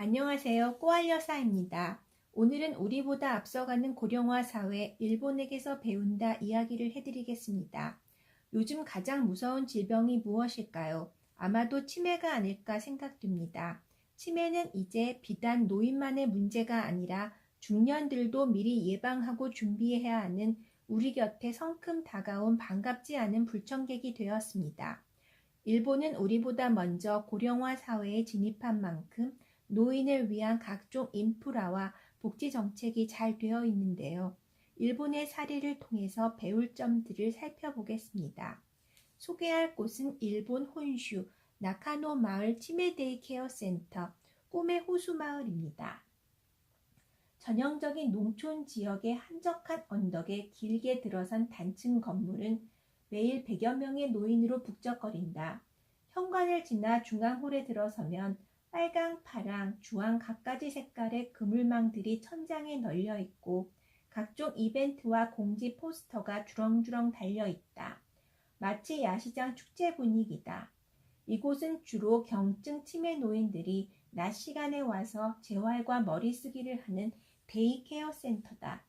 안녕하세요. 꼬알 여사입니다. 오늘은 우리보다 앞서가는 고령화 사회 일본에게서 배운다 이야기를 해드리겠습니다. 요즘 가장 무서운 질병이 무엇일까요? 아마도 치매가 아닐까 생각됩니다. 치매는 이제 비단 노인만의 문제가 아니라 중년들도 미리 예방하고 준비해야 하는 우리 곁에 성큼 다가온 반갑지 않은 불청객이 되었습니다. 일본은 우리보다 먼저 고령화 사회에 진입한 만큼 노인을 위한 각종 인프라와 복지 정책이 잘 되어 있는데요. 일본의 사례를 통해서 배울 점들을 살펴보겠습니다. 소개할 곳은 일본 혼슈 나카노 마을 치매데이 케어 센터 꿈의 호수 마을입니다. 전형적인 농촌 지역의 한적한 언덕에 길게 들어선 단층 건물은 매일 100여 명의 노인으로 북적거린다. 현관을 지나 중앙홀에 들어서면 빨강, 파랑, 주황 각가지 색깔의 그물망들이 천장에 널려 있고 각종 이벤트와 공지 포스터가 주렁주렁 달려 있다. 마치 야시장 축제 분위기다. 이곳은 주로 경증 치매 노인들이 낮 시간에 와서 재활과 머리 쓰기를 하는 데이케어 센터다.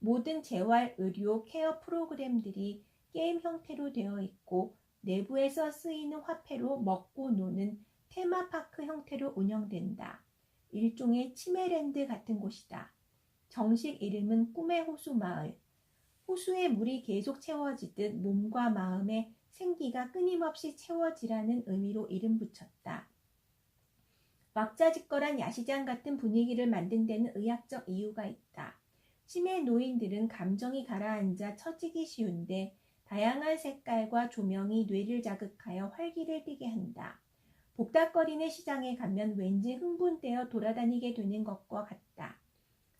모든 재활 의료 케어 프로그램들이 게임 형태로 되어 있고 내부에서 쓰이는 화폐로 먹고 노는 테마파크 형태로 운영된다. 일종의 치매랜드 같은 곳이다. 정식 이름은 꿈의 호수 마을. 호수에 물이 계속 채워지듯 몸과 마음의 생기가 끊임없이 채워지라는 의미로 이름 붙였다. 막자짓거란 야시장 같은 분위기를 만든 데는 의학적 이유가 있다. 치매 노인들은 감정이 가라앉아 처지기 쉬운데 다양한 색깔과 조명이 뇌를 자극하여 활기를 띠게 한다. 복닥거리는 시장에 가면 왠지 흥분되어 돌아다니게 되는 것과 같다.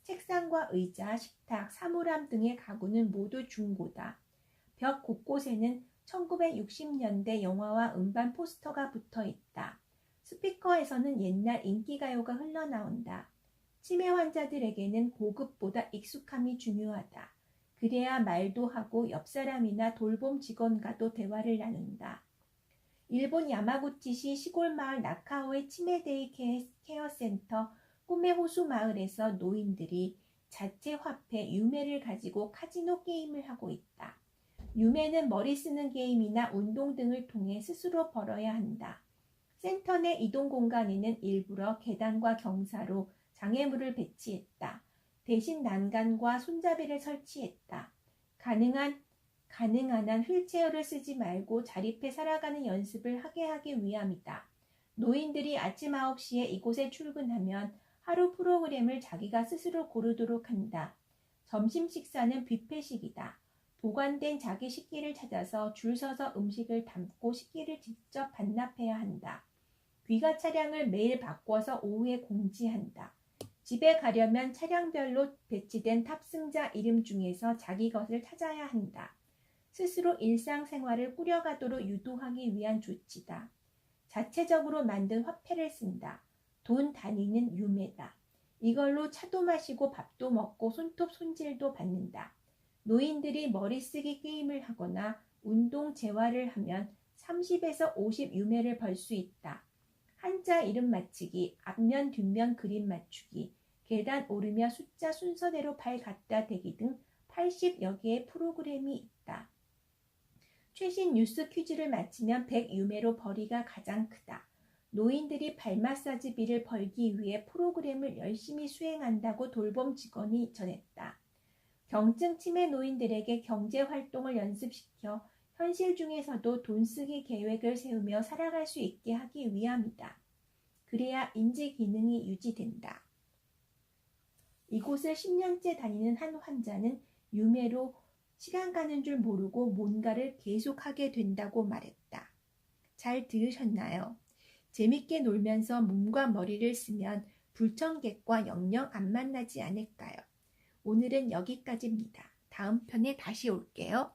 책상과 의자, 식탁, 사물함 등의 가구는 모두 중고다. 벽 곳곳에는 1960년대 영화와 음반 포스터가 붙어 있다. 스피커에서는 옛날 인기가요가 흘러나온다. 치매 환자들에게는 고급보다 익숙함이 중요하다. 그래야 말도 하고 옆 사람이나 돌봄 직원과도 대화를 나눈다. 일본 야마구치시 시골 마을 나카오의 치매데이 케어 센터 꿈의 호수 마을에서 노인들이 자체 화폐 유매를 가지고 카지노 게임을 하고 있다. 유매는 머리 쓰는 게임이나 운동 등을 통해 스스로 벌어야 한다. 센터 내 이동 공간에는 일부러 계단과 경사로 장애물을 배치했다. 대신 난간과 손잡이를 설치했다. 가능한 가능한 한 휠체어를 쓰지 말고 자립해 살아가는 연습을 하게 하기 위함이다. 노인들이 아침 9시에 이곳에 출근하면 하루 프로그램을 자기가 스스로 고르도록 한다. 점심 식사는 뷔페식이다. 보관된 자기 식기를 찾아서 줄 서서 음식을 담고 식기를 직접 반납해야 한다. 귀가 차량을 매일 바꿔서 오후에 공지한다. 집에 가려면 차량별로 배치된 탑승자 이름 중에서 자기 것을 찾아야 한다. 스스로 일상생활을 꾸려가도록 유도하기 위한 조치다. 자체적으로 만든 화폐를 쓴다. 돈 단위는 유매다. 이걸로 차도 마시고 밥도 먹고 손톱 손질도 받는다. 노인들이 머리쓰기 게임을 하거나 운동 재활을 하면 30에서 50 유매를 벌 수 있다. 한자 이름 맞히기, 앞면 뒷면 그림 맞추기, 계단 오르며 숫자 순서대로 발 갖다 대기 등 80여 개의 프로그램이 있다. 최신 뉴스 퀴즈를 맞히면 100유매로 벌이가 가장 크다. 노인들이 발 마사지비를 벌기 위해 프로그램을 열심히 수행한다고 돌봄 직원이 전했다. 경증 치매 노인들에게 경제 활동을 연습시켜 현실 중에서도 돈 쓰기 계획을 세우며 살아갈 수 있게 하기 위함이다. 그래야 인지 기능이 유지된다. 이곳을 10년째 다니는 한 환자는 유매로 시간 가는 줄 모르고 뭔가를 계속하게 된다고 말했다. 잘 들으셨나요? 재밌게 놀면서 몸과 머리를 쓰면 불청객과 영영 안 만나지 않을까요? 오늘은 여기까지입니다. 다음 편에 다시 올게요.